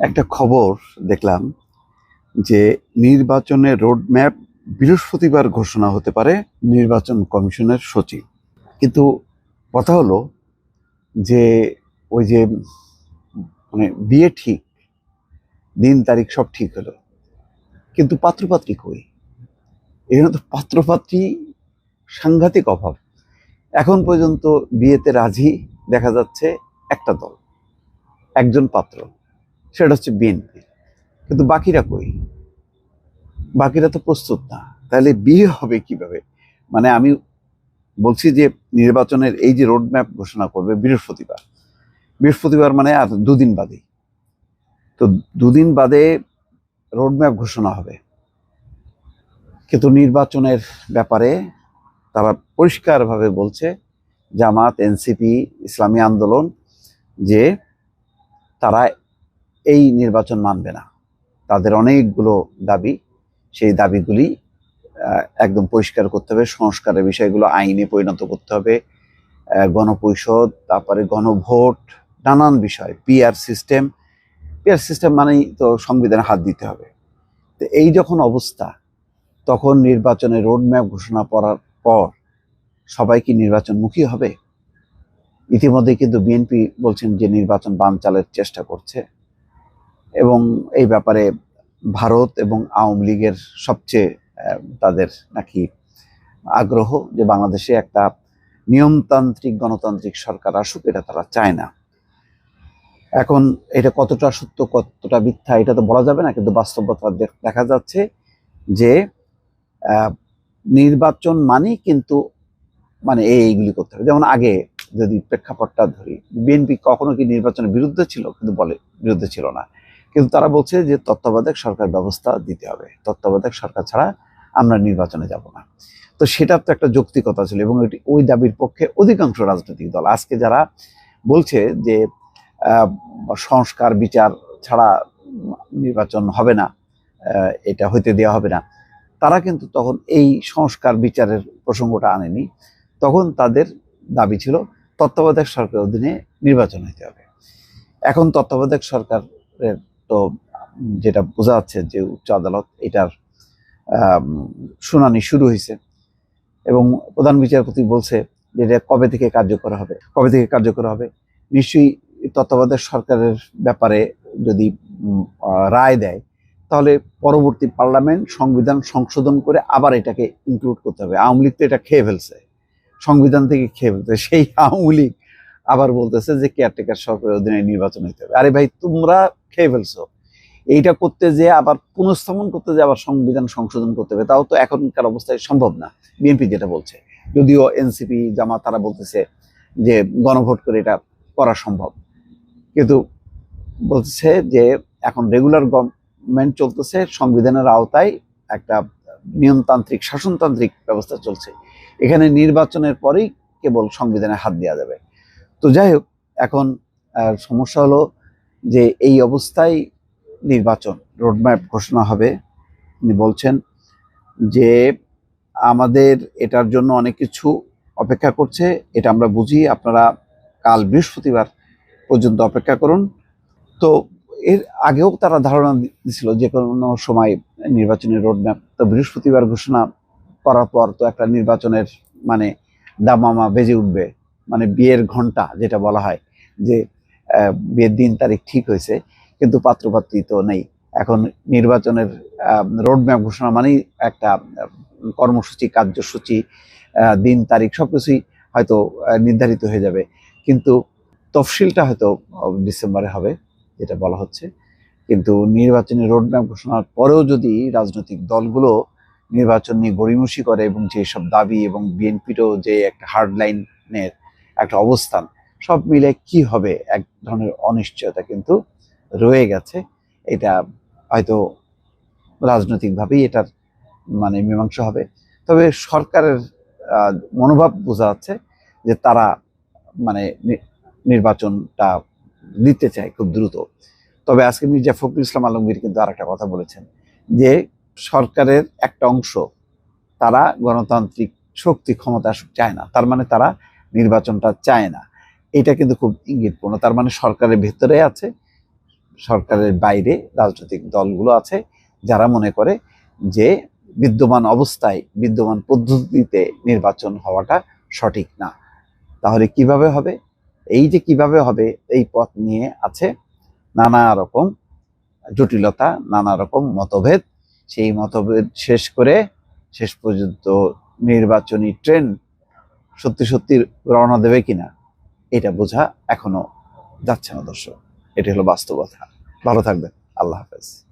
একটা খবর দেখলাম যে নির্বাচনের রোডম্যাপ বৃহস্পতিবার ঘোষণা হতে পারে নির্বাচন কমিশনের সচিব। কিন্তু কথা হলো যে ওই যে মানে বিয়ে ঠিক, দিন তারিখ সব ঠিক হলো। কিন্তু পাত্রপাত্রী কই? এখানে তো পাত্রপাত্রী সাংঘাতিক অভাব। এখন পর্যন্ত বিয়েতে রাজি দেখা যাচ্ছে একটা দল, একজন পাত্র। সেটা হচ্ছে বিএনপি। কিন্তু বাকিরা কই? বাকিরা তো প্রস্তুত না। তাহলে বিয়ে হবে কীভাবে? মানে আমি বলছি যে নির্বাচনের এই যে রোডম্যাপ ঘোষণা করবে বৃহস্পতিবার। বৃহস্পতিবার মানে আর দুদিন বাদে। তো দুদিন বাদে রোডম্যাপ ঘোষণা হবে। কিন্তু নির্বাচনের ব্যাপারে তারা পরিষ্কারভাবে বলছে, জামাত, এনসিপি, ইসলামী আন্দোলন, যে তারা এই নির্বাচন মানবে না। তাদের অনেকগুলো দাবি, সেই দাবিগুলি একদম পরিষ্কার করতে হবে, সংস্কারের বিষয়গুলো আইনে পরিণত করতে হবে গণপরিষদ, তারপরে গণভোট, নানান বিষয়, পিআর সিস্টেম। পিআর সিস্টেম মানেই তো সংবিধানে হাত দিতে হবে। তো এই যখন অবস্থা, তখন নির্বাচনের রোডম্যাপ ঘোষণা করার পর সবাই কি নির্বাচনমুখী হবে? ইতিমধ্যে কিন্তু বিএনপি বলছেন যে নির্বাচন বানচালের চেষ্টা করছে। এবং এই ব্যাপারে ভারত এবং আওয়ামী লীগের সবচেয়ে তাদের নাকি আগ্রহ যে বাংলাদেশে একটা নিয়মতান্ত্রিক, গণতান্ত্রিক সরকার আসুক, এটা তারা চায় না। এখন এটা কতটা সত্য, কতটা মিথ্যা, এটা তো বলা যাবে না, কিন্তু বাস্তবতা দেখা যাচ্ছে যে নির্বাচন মানেই কিন্তু মানে এই এইগুলি করতে হবে। যেমন আগে যদি প্রেক্ষাপটটা ধরি, বিএনপি কখনো কি নির্বাচনের বিরুদ্ধে ছিল, কিন্তু বলে, বিরুদ্ধে ছিল না। কিন্তু তারা বলছে যে তত্ত্বাবধায়ক সরকার ব্যবস্থা দিতে হবে। তত্ত্বাবধায়ক সরকার ছাড়া আমরা নির্বাচনে যাব না। তো সেটা তো একটা যৌক্তিকতা ছিল এবং এটি ওই দাবির পক্ষে অধিকাংশ রাজনৈতিক দল। আজকে যারা বলছে যে সংস্কার বিচার ছাড়া নির্বাচন হবে না এটা হইতে দেওয়া হবে না, তারা কিন্তু তখন এই সংস্কার বিচারের প্রসঙ্গটা আনেনি। তখন তাদের দাবি ছিল তত্ত্বাবধায়ক সরকারের অধীনে নির্বাচন হইতে হবে। এখন তত্ত্বাবধায়ক সরকারের তো যেটা বোঝা যাচ্ছে যে উচ্চ আদালত এটার শুনানি শুরু হয়েছে। এবং প্রধান বিচারপতি বলছে যে এটা কবে থেকে কার্যকর হবে, কবে থেকে কার্যকর হবে? নিশ্চয়ই তত্ত্বাবধায়ক সরকারের ব্যাপারে যদি রায় দেয়, তাহলে পরবর্তী পার্লামেন্ট সংবিধান সংশোধন করে আবার এটাকে ইনক্লুড করতে হবে। আওয়ামী লীগ তো এটা খেয়ে ফেলছে। সংবিধান থেকে খেয়ে ফেলছে। সেই আওয়ামী লীগ আবার বলতেছে যে কেয়ারটেকার সরকারের অধীনে নির্বাচন হইতে হবে। আরে ভাই, তোমরা খেয়ে ফেলছো। এইটা করতে যে আবার পুনঃস্থাপন করতে যে আবার সংবিধান সংশোধন করতে হবে, তাও তো এখনকার অবস্থায় সম্ভব না, বিএনপি যেটা বলছে। যদিও এনসিপি, জামাত, তারা বলতেছে যে গণভোট করে এটা করা সম্ভব। কিন্তু বলছে যে এখন রেগুলার গভর্নমেন্ট চলতেছে, সংবিধানের আওতায় একটা নিয়মতান্ত্রিক, শাসনতান্ত্রিক ব্যবস্থা চলছে। এখানে নির্বাচনের পরেই কেবল সংবিধানে হাত দেওয়া যাবে। তো যাই হোক, এখন সমস্যা হলো যে এই অবস্থায় নির্বাচন রোডম্যাপ ঘোষণা হবে উনি বলছেন যে আমাদের এটার জন্য অনেক কিছু অপেক্ষা করছে, এটা আমরা বুঝি, আপনারা কাল বৃহস্পতিবার পর্যন্ত অপেক্ষা করুন। তো এর আগেও তারা ধারণা দিছিল যে কোনো সময় নির্বাচনের রোডম্যাপ, তো বৃহস্পতিবার ঘোষণা করার পর তো একটা নির্বাচনের মানে দামামা বেজে উঠবে মানে বিয়ের ঘণ্টা যেটা বলা হয়, যে বিয়ের দিন তারিখ ঠিক হয়েছে, কিন্তু পাত্রপাত্রী তো নেই। এখন নির্বাচনের রোডম্যাপ ঘোষণা মানেই একটা কর্মসূচি, কার্যসূচি দিন তারিখ সব কিছুই হয়তো নির্ধারিত হয়ে যাবে। কিন্তু তফসিলটা হয়তো ডিসেম্বরে হবে, যেটা বলা হচ্ছে। কিন্তু নির্বাচনী রোডম্যাপ ঘোষণার পরেও যদি রাজনৈতিক দলগুলো নির্বাচন নিয়ে গড়িমসি করে এবং যেসব দাবি এবং বিএনপিরও যে একটা হার্ড লাইনের একটা অবস্থান সব মিলে কি হবে? এক ধরনের অনিশ্চয়তা কিন্তু রয়ে গেছে। এটা হয়তো রাজনৈতিকভাবেই এটার মানে মীমাংসা হবে। তবে সরকারের মনোভাব বোঝা যাচ্ছে যে তারা মানে নির্বাচনটা দিতে চায় খুব দ্রুত। তবে আজকে মির্জা ফখরুল ইসলাম আলমগীর কিন্তু আর একটা কথা বলেছেন যে সরকারের একটা অংশ তারা গণতান্ত্রিক শক্তি ক্ষমতা চায় না। তার মানে তারা নির্বাচনটা চায় না। এটা কিন্তু খুব ইঙ্গিতপূর্ণ। তার মানে সরকারের ভেতরে আছে, সরকারের বাইরে রাজনৈতিক দলগুলো আছে, যারা মনে করে যে বিদ্যমান অবস্থায়, বিদ্যমান পদ্ধতিতে নির্বাচন হওয়াটা সঠিক না। তাহলে কীভাবে হবে? এই যে কীভাবে হবে, এই পথ নিয়ে আছে নানা রকম জটিলতা, নানা রকম মতভেদ। সেই মতভেদ শেষ করে, শেষ পর্যন্ত নির্বাচনী ট্রেন সত্যি সত্যি রওনা দেবে কিনা? এটা বোঝা এখনও যাচ্ছে না দর্শক। এটি হলো বাস্তবতা ভালো থাকবেন। আল্লাহ হাফেজ।